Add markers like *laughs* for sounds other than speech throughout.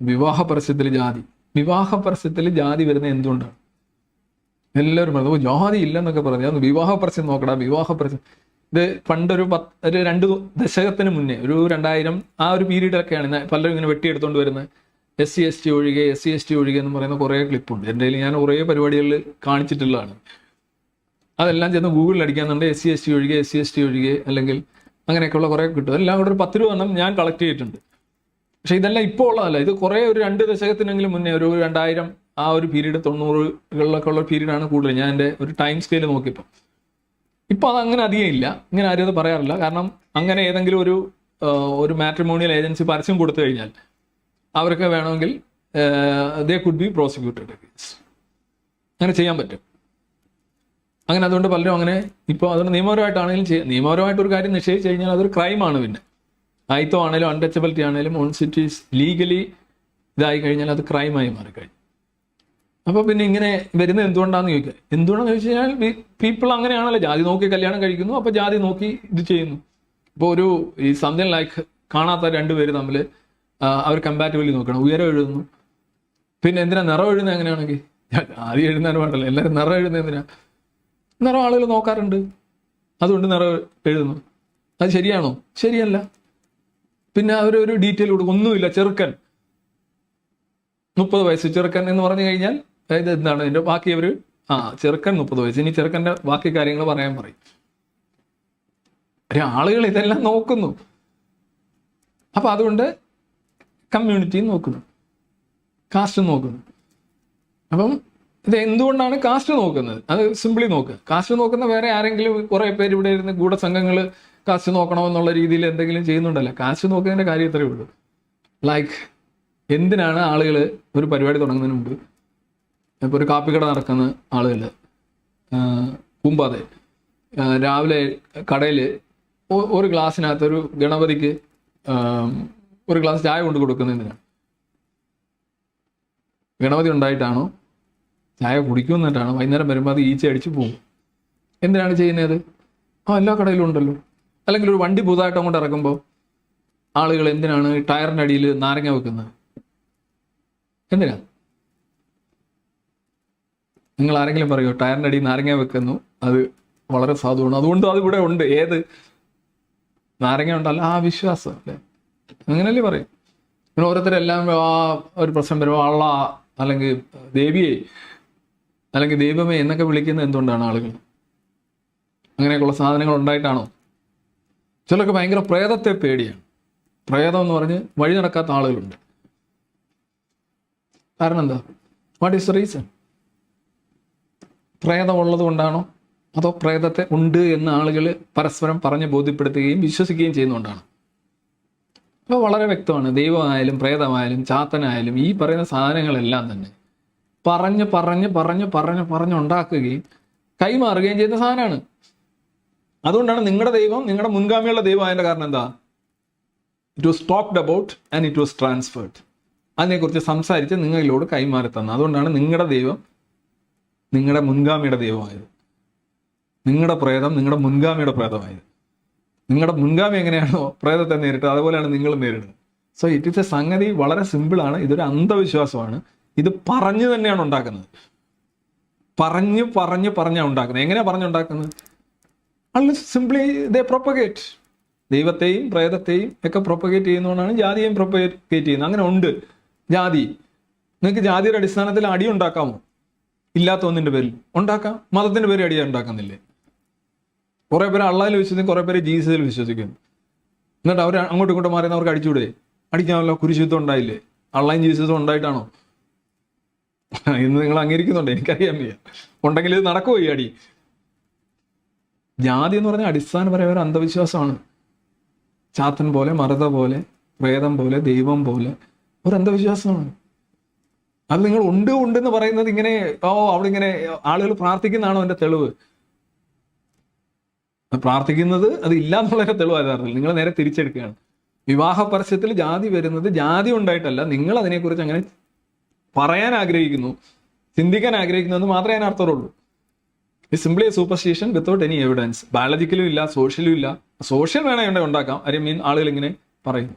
വിവാഹ പരസ്യത്തിൽ ജാതി. വിവാഹ പരസ്യത്തിൽ ജാതി വരുന്നത് എന്തുകൊണ്ടാണ് എല്ലാവരും പറഞ്ഞു "ഓ, ജാതി ഇല്ലെന്നൊക്കെ പറഞ്ഞു. അന്ന് വിവാഹ പരസ്യം നോക്കടാ വിവാഹ പരസ്യം ഇത് പണ്ടൊരു പത്ത് ഒരു രണ്ട് ദശകത്തിന് മുന്നേ ഒരു രണ്ടായിരം ആ ഒരു പീരീഡിലൊക്കെയാണ് പലരും ഇങ്ങനെ വെട്ടിയെടുത്തോണ്ട് വരുന്നത് എസ് സി എസ് ടി ഒഴികെ എസ് സി എസ് ടി ഒഴികെ എന്ന് പറയുന്ന കുറേ ക്ലിപ്പുണ്ട്. എന്റെ ഞാൻ കുറേ പരിപാടികളിൽ കാണിച്ചിട്ടുള്ളതാണ്. അതെല്ലാം ചെന്ന് ഗൂഗിളിൽ അടിക്കാന്നുണ്ട് എസ് സി എസ് ടി ഒഴികെ എസ് സി എസ് ടി ഒഴികെ അല്ലെങ്കിൽ അങ്ങനെയൊക്കെയുള്ള കുറേ കിട്ടും. എല്ലാം കൂടെ ഒരു പത്ത് രൂപ എണ്ണം ഞാൻ കളക്ട് ചെയ്തിട്ടുണ്ട്. പക്ഷെ ഇതെല്ലാം ഇപ്പോൾ ഉള്ളതല്ല. ഇത് കുറേ ഒരു രണ്ട് ദശകത്തിനെങ്കിലും മുന്നേ ഒരു രണ്ടായിരം ആ ഒരു പീരീഡ് തൊണ്ണൂറുകളിലൊക്കെ ഉള്ള പീരീഡാണ് കൂടുതൽ. ഞാൻ എന്റെ ഒരു ടൈം സ്കെയിൽ നോക്കിയപ്പോൾ ഇപ്പോൾ അത് അങ്ങനെ അധികം ഇല്ല. ഇങ്ങനെ ആരും അത് പറയാറില്ല. കാരണം അങ്ങനെ ഏതെങ്കിലും ഒരു ഒരു മാട്രിമോണിയൽ ഏജൻസി പരസ്യം കൊടുത്തു കഴിഞ്ഞാൽ അവർക്ക് വേണമെങ്കിൽ ദേ കുഡ് ബി പ്രോസിക്യൂട്ടഡ് അങ്ങനെ ചെയ്യാൻ പറ്റും. അങ്ങനെ അതുകൊണ്ട് പലരും അങ്ങനെ ഇപ്പോൾ അതുകൊണ്ട് നിയമപരമായിട്ടാണെങ്കിലും ചെയ്യാം. നിയമപരമായിട്ട് ഒരു കാര്യം നിശ്ചയിച്ച് കഴിഞ്ഞാൽ അതൊരു ക്രൈമാണ് പിന്നെ. ആയിത്തോ ആണെങ്കിലും അൺടച്ചബിലിറ്റി ആണെങ്കിലും ഓൺസ് ഇറ്റ് ഈസ് ലീഗലി ഇതായി കഴിഞ്ഞാൽ അത് ക്രൈമായി മാറിക്കഴിഞ്ഞു. അപ്പോൾ പിന്നെ ഇങ്ങനെ വരുന്നത് എന്തുകൊണ്ടാണെന്ന് ചോദിക്കുക? എന്തുകൊണ്ടാന്ന് ചോദിച്ചു കഴിഞ്ഞാൽ പീപ്പിൾ അങ്ങനെയാണല്ലോ. ജാതി നോക്കി കല്യാണം കഴിക്കുന്നു അപ്പോൾ ജാതി നോക്കി ഇത് ചെയ്യുന്നു. ഇപ്പോൾ ഒരു ഈ സംതിങ് ലൈക്ക് കാണാത്ത രണ്ടുപേര് തമ്മിൽ അവർ കമ്പാറ്റബിളി നോക്കണം. ഉയരം എഴുതുന്നു. പിന്നെ എന്തിനാ നിറം എഴുതുന്നത് എങ്ങനെയാണെങ്കിൽ ആദ്യം എഴുതാൻ പാടില്ല എല്ലാവരും നിറം എഴുതുന്നത് എന്തിനാ? നിറം ആളുകൾ നോക്കാറുണ്ട്. അതുകൊണ്ട് നിറം എഴുതുന്നു. അത് ശരിയാണോ? ശരിയല്ല. പിന്നെ അവരൊരു ഡീറ്റെയിൽ കൊടുക്കും. ഒന്നുമില്ല ചെറുക്കൻ. മുപ്പത് വയസ്സ് ചെറുക്കൻ എന്ന് പറഞ്ഞു കഴിഞ്ഞാൽ അതായത് എന്താണ് ഇതിന്റെ ബാക്കി അവർ ആ ചെറുക്കൻ മുപ്പത് വയസ്സ്. ഇനി ചെറുക്കന്റെ ബാക്കി കാര്യങ്ങൾ പറയാൻ പറയും. ആളുകൾ ഇതെല്ലാം നോക്കുന്നു. അപ്പൊ അതുകൊണ്ട് കമ്മ്യൂണിറ്റിയും നോക്കുന്നു. കാസ്റ്റ് നോക്കുന്നു. അപ്പം ഇത് എന്തുകൊണ്ടാണ് കാസ്റ്റ് നോക്കുന്നത്? അത് സിമ്പിളി നോക്കുക കാസ്റ്റ് നോക്കുന്ന വേറെ ആരെങ്കിലും കുറെ പേര് ഇവിടെ ഇരുന്ന് ഗൂഢസംഘങ്ങൾ കാസ്റ്റ് നോക്കണമെന്നുള്ള രീതിയിൽ എന്തെങ്കിലും ചെയ്യുന്നുണ്ടല്ലോ? കാസ്റ്റ് നോക്കുന്നതിന്റെ കാര്യം ഇത്രയേ ഉള്ളൂ. ലൈക്ക് എന്തിനാണ് ആളുകൾ ഒരു പരിപാടി തുടങ്ങുന്നതിന് മുമ്പ് ഇപ്പോൾ ഒരു കാപ്പിക്കട നടക്കുന്ന ആളുകൾ കുമ്പാതെ രാവിലെ കടയിൽ ഒരു ഗ്ലാസ്സിനകത്ത് ഒരു ഗണപതിക്ക് ഒരു ഗ്ലാസ് ചായ കൊണ്ട് കൊടുക്കുന്നതിനാണ് ഗണപതി ഉണ്ടായിട്ടാണോ ചായ കുടിക്കുന്നിട്ടാണോ വൈകുന്നേരം വരുമ്പോൾ അത് ഈച്ച അടിച്ച് പോകും. എന്തിനാണ് ചെയ്യുന്നത്? ആ എല്ലാ കടയിലും ഉണ്ടല്ലോ. അല്ലെങ്കിൽ ഒരു വണ്ടി പുതുതായിട്ട് അങ്ങോട്ട് ഇറക്കുമ്പോൾ ആളുകൾ എന്തിനാണ് ടയറിന്റെ അടിയിൽ നാരങ്ങ വെക്കുന്നത്? എന്തിനാ? നിങ്ങൾ ആരെങ്കിലും പറയോ ടയറിന്റെ അടിയിൽ നാരങ്ങ വെക്കുന്നു അത് വളരെ സാധുവാണ്. അതുകൊണ്ട് അത് ഇവിടെ ഉണ്ട്. ഏത്? നാരങ്ങ ഉണ്ടല്ല. ആ വിശ്വാസം അല്ലേ? അങ്ങനല്ലേ പറയും. പിന്നെ ഓരോരുത്തരെല്ലാം ആ ഒരു പ്രശ്നം വരുമ്പോൾ അള്ള അല്ലെങ്കിൽ ദേവിയെ അല്ലെങ്കിൽ ദൈവമേ എന്നൊക്കെ വിളിക്കുന്നത് എന്തുകൊണ്ടാണ് ആളുകൾ? അങ്ങനെയൊക്കെയുള്ള സാധനങ്ങൾ ഉണ്ടായിട്ടാണോ? ചിലർക്ക് ഭയങ്കര പ്രേതത്തെ പേടിയാണ്. പ്രേതം എന്ന് പറഞ്ഞ് വഴി നടക്കാത്ത ആളുകളുണ്ട്. കാരണം എന്താ? വാട്ട് ഈസ് റീസൺ പ്രേതം ഉള്ളത് കൊണ്ടാണോ? അതോ പ്രേതത്തെ ഉണ്ട് എന്ന് ആളുകൾ പരസ്പരം പറഞ്ഞ് ബോധ്യപ്പെടുത്തുകയും വിശ്വസിക്കുകയും ചെയ്യുന്നുകൊണ്ടാണ് അപ്പോൾ വളരെ വ്യക്തമാണ്. ദൈവമായാലും പ്രേതമായാലും ചാത്തനായാലും ഈ പറയുന്ന സാധനങ്ങളെല്ലാം തന്നെ പറഞ്ഞ് പറഞ്ഞ് പറഞ്ഞ് പറഞ്ഞ് പറഞ്ഞ് ഉണ്ടാക്കുകയും കൈമാറുകയും ചെയ്യുന്ന സാധനമാണ്. അതുകൊണ്ടാണ് നിങ്ങളുടെ ദൈവം നിങ്ങളുടെ മുൻഗാമിയുള്ള ദൈവം അതിന്റെ കാരണം എന്താ? It was talked about and it was transferred അതിനെക്കുറിച്ച് സംസാരിച്ച് നിങ്ങളിലോട് കൈമാറി തന്നു. അതുകൊണ്ടാണ് നിങ്ങളുടെ ദൈവം നിങ്ങളുടെ മുൻഗാമിയുടെ ദൈവമായത്. നിങ്ങളുടെ പ്രേതം നിങ്ങളുടെ മുൻഗാമിയുടെ പ്രേതമായത്. നിങ്ങളുടെ മുൻഗാമി എങ്ങനെയാണോ പ്രേതത്തെ നേരിട്ടത് അതുപോലെയാണ് നിങ്ങൾ നേരിടുന്നത്. സോ ഇറ്റ് ഇസ് എ സംഗതി വളരെ സിമ്പിളാണ് ഇതൊരു അന്ധവിശ്വാസമാണ്. ഇത് പറഞ്ഞു തന്നെയാണ് ഉണ്ടാക്കുന്നത്. പറഞ്ഞ് പറഞ്ഞ് പറഞ്ഞാണ് ഉണ്ടാക്കുന്നത്. എങ്ങനെയാണ് പറഞ്ഞുണ്ടാക്കുന്നത് അല്ല സിംപ്ലി ദേ പ്രൊപ്പഗേറ്റ് ദൈവത്തെയും പ്രേതത്തെയും ഒക്കെ പ്രൊപ്പഗേറ്റ് ചെയ്യുന്നതുകൊണ്ടാണ് ജാതിയെയും പ്രൊപ്പഗേറ്റ് ചെയ്യുന്നത്. അങ്ങനെ ഉണ്ട്. ജാതി. നിങ്ങൾക്ക് ജാതിയുടെ അടിസ്ഥാനത്തിൽ അടി ഉണ്ടാക്കാമോ? ഇല്ലാത്ത ഒന്നിന്റെ പേരിൽ. ഉണ്ടാക്കാം. മതത്തിന്റെ പേര് അടിയാണ് ഉണ്ടാക്കുന്നില്ലേ? കുറേ പേര് അള്ളാഹിൽ വിശ്വസിക്കും കുറേ പേര് ജീസസിൽ വിശ്വസിക്കുന്നു. എന്നിട്ട് അവർ അങ്ങോട്ടും ഇങ്ങോട്ടും മാറിയെന്ന് അവർക്ക് അടിച്ചുവിടേ അടിക്കാമല്ലോ കുരിശുദ്ധം ഉണ്ടായില്ലേ? അള്ളാഹിൻ ജീസസും ഉണ്ടായിട്ടാണോ? *laughs* ഇന്ന് നിങ്ങൾ അംഗീകരിക്കുന്നുണ്ട് എനിക്കറിയാൻ വയ്യ. ഉണ്ടെങ്കിൽ ഇത് നടക്കുമോ ഈ അടി? ജാതി എന്ന് പറഞ്ഞാൽ അടിസ്ഥാനപരമായ ഒരു അന്ധവിശ്വാസമാണ്. ചാത്തൻ പോലെ മറുത പോലെ പ്രേതം പോലെ ദൈവം പോലെ ഒരു അന്ധവിശ്വാസമാണ്. അത് നിങ്ങൾ ഉണ്ട് ഉണ്ട് എന്ന് പറയുന്നത് ഇങ്ങനെ ഓ അവിടെ ഇങ്ങനെ ആളുകൾ പ്രാർത്ഥിക്കുന്നതാണോ എന്റെ തെളിവ്? പ്രാർത്ഥിക്കുന്നത് അത് ഇല്ല എന്നുള്ളതിന്റെ തെളിവ് യഥാർത്ഥത്തിൽ നിങ്ങൾ നേരെ തിരിച്ചെടുക്കുകയാണ്. വിവാഹ പരസ്യത്തിൽ ജാതി വരുന്നത് ജാതി ഉണ്ടായിട്ടല്ല. നിങ്ങൾ അതിനെക്കുറിച്ച് അങ്ങനെ പറയാൻ ആഗ്രഹിക്കുന്നു ചിന്തിക്കാൻ ആഗ്രഹിക്കുന്നു എന്ന് മാത്രമേ അതിന് അർത്ഥമുള്ളൂ it simply a without any evidence ബയോളജിക്കലും ഇല്ല സോഷ്യലും ഇല്ല. സോഷ്യൽ വേണമെങ്കിൽ ഉണ്ടാക്കാം. അരി മീൻ ആളുകൾ ഇങ്ങനെ പറയുന്നു.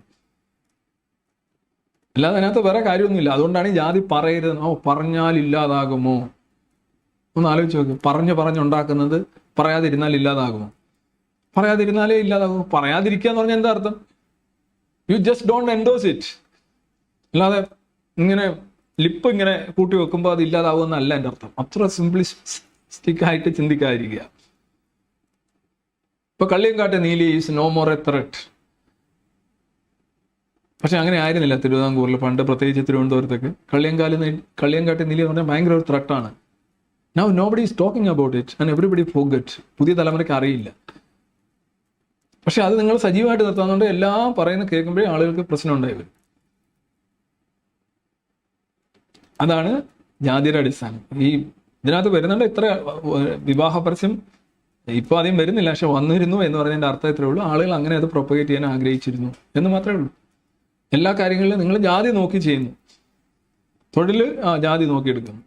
അല്ലാതെ അതിനകത്ത് വേറെ കാര്യമൊന്നുമില്ല. അതുകൊണ്ടാണ് ഈ ജാതി പറയരുത്. ഓ പറഞ്ഞാൽ ഇല്ലാതാകുമോ? ഒന്ന് ആലോചിച്ച് നോക്ക്. പറഞ്ഞു പറഞ്ഞുണ്ടാക്കുന്നത് പറയാതിരുന്നാൽ ഇല്ലാതാകുമോ? പറയാതിരുന്നാലേ ഇല്ലാതാകും പറയാതിരിക്കുക എന്ന് പറഞ്ഞാൽ എന്താ അർത്ഥം? You just don't endorse it അല്ലാതെ ഇങ്ങനെ ലിപ്പ് ഇങ്ങനെ കൂട്ടി വെക്കുമ്പോൾ അത് ഇല്ലാതാവുമെന്നല്ല എന്റെ അർത്ഥം. അത്ര സിംപ്ലിസ്റ്റിക് ആയിട്ട് ചിന്തിക്കാതിരിക്കുക. ഇപ്പൊ Kalliyankattu Neeli is no more a threat പക്ഷെ അങ്ങനെ ആയിരുന്നില്ല തിരുവിതാംകൂറിൽ. പണ്ട് പ്രത്യേകിച്ച് തിരുവനന്തപുരത്തൊക്കെ കള്ളിയങ്കാൽ കള്ളിയങ്കാട്ടി നീലി എന്ന് പറഞ്ഞാൽ ഭയങ്കര ഒരു ത്രെട്ടാണ് now nobody is talking about it and everybody forgot പുതിയ തലമുറയ്ക്ക് അറിയില്ല. പക്ഷെ അത് നിങ്ങൾ സജീവമായിട്ട് നിർത്താന്നുകൊണ്ട് എല്ലാം പറയുന്ന കേൾക്കുമ്പോഴേ ആളുകൾക്ക് പ്രശ്നം ഉണ്ടായി വരും. അതാണ് ജാതിയുടെ അടിസ്ഥാനം. ഈ ഇതിനകത്ത് വരുന്നുണ്ട് ഇത്ര വിവാഹ പരസ്യം ഇപ്പൊ ആദ്യം വരുന്നില്ല പക്ഷെ വന്നിരുന്നു എന്ന് പറഞ്ഞതിന്റെ അർത്ഥം ഇത്രേ ഉള്ളൂ. ആളുകൾ അങ്ങനെ അത് പ്രൊപ്പഗേറ്റ് ചെയ്യാൻ ആഗ്രഹിച്ചിരുന്നു എന്ന് മാത്രമേ ഉള്ളൂ. എല്ലാ കാര്യങ്ങളിലും നിങ്ങൾ ജാതി നോക്കി ചെയ്യുന്നു. തൊഴിൽ ആ ജാതി നോക്കിയെടുക്കുന്നു.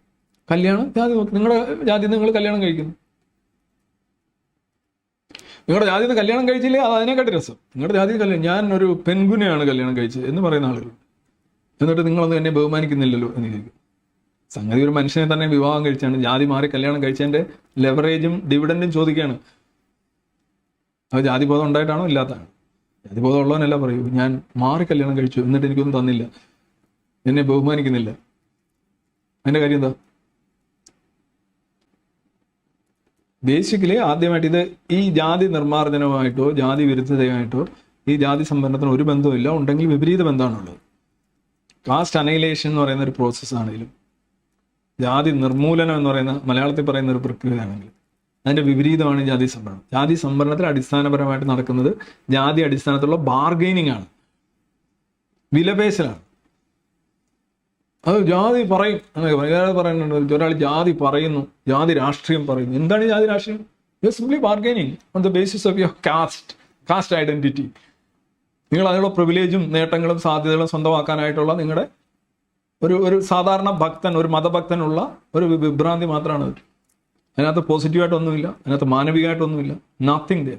കല്യാണം ജാതി നോക്കി നിങ്ങളുടെ ജാതി നിങ്ങൾ കല്യാണം കഴിക്കുന്നു. നിങ്ങളുടെ ജാതി കല്യാണം കഴിച്ചില്ലേ? അത് അതിനെക്കാട്ടി രസം. നിങ്ങളുടെ ജാതി കല്യാണം ഞാൻ ഒരു പെൺകുനെയാണ് കല്യാണം കഴിച്ചത് എന്ന് പറയുന്ന ആളുകൾ. എന്നിട്ട് നിങ്ങളൊന്നും എന്നെ ബഹുമാനിക്കുന്നില്ലല്ലോ എന്ന് ചോദിക്കും. സംഗതി ഒരു മനുഷ്യനെ തന്നെ വിവാഹം കഴിച്ചാണ് ജാതി മാറി കല്യാണം കഴിച്ചതിന്റെ ലെവറേജും ഡിവിഡൻഡും ചോദിക്കുകയാണ്. അത് ജാതിബോധം ഉണ്ടായിട്ടാണോ ഇല്ലാത്തതാണ് ജാതിബോധം ഉള്ളവനല്ല പറയൂ ഞാൻ മാറി കല്യാണം കഴിച്ചു എന്നിട്ട് എനിക്കൊന്നും തന്നില്ല. എന്നെ ബഹുമാനിക്കുന്നില്ല. അതിന്റെ കാര്യം എന്താ? ബേസിക്കലി ആദ്യമായിട്ട് ഇത് ഈ ജാതി നിർമ്മാർജനവുമായിട്ടോ ജാതി വിരുദ്ധതയുമായിട്ടോ ഈ ജാതി സംവരണത്തിന് ഒരു ബന്ധവുമില്ല. ഉണ്ടെങ്കിൽ വിപരീത ബന്ധമാണുള്ളത്. കാസ്റ്റ് അനൈലേഷൻ എന്ന് പറയുന്ന ഒരു പ്രോസസ്സാണെങ്കിലും ജാതി നിർമൂലനം എന്ന് പറയുന്ന മലയാളത്തിൽ പറയുന്ന ഒരു പ്രക്രിയയാണെങ്കിൽ അതിന്റെ വിപരീതമാണ് ജാതി സംവരണം ജാതി സംവരണത്തിൽ അടിസ്ഥാനപരമായിട്ട് നടക്കുന്നത് ജാതി അടിസ്ഥാനത്തിലുള്ള ബാർഗെയിനിങ് ആണ്. വിലപേശലാണ്. അത് ജാതി പറയും എന്നൊക്കെ പറയും. ഒരാൾ പറയുന്നുണ്ട്. ഒരാൾ ജാതി പറയുന്നു. ജാതി രാഷ്ട്രീയം പറയുന്നു. എന്താണ് ജാതി രാഷ്ട്രീയം? You simply bargaining on the basis of your caste caste identity നിങ്ങൾ അതിനുള്ള പ്രിവിലേജും നേട്ടങ്ങളും സാധ്യതകളും സ്വന്തമാക്കാനായിട്ടുള്ള നിങ്ങളുടെ ഒരു ഒരു സാധാരണ ഭക്തൻ ഒരു മതഭക്തനുള്ള ഒരു വിഭ്രാന്തി മാത്രമാണ് അത് അതിനകത്ത് പോസിറ്റീവായിട്ടൊന്നുമില്ല അതിനകത്ത് മാനവികമായിട്ടൊന്നുമില്ല. നത്തിങ് ദേ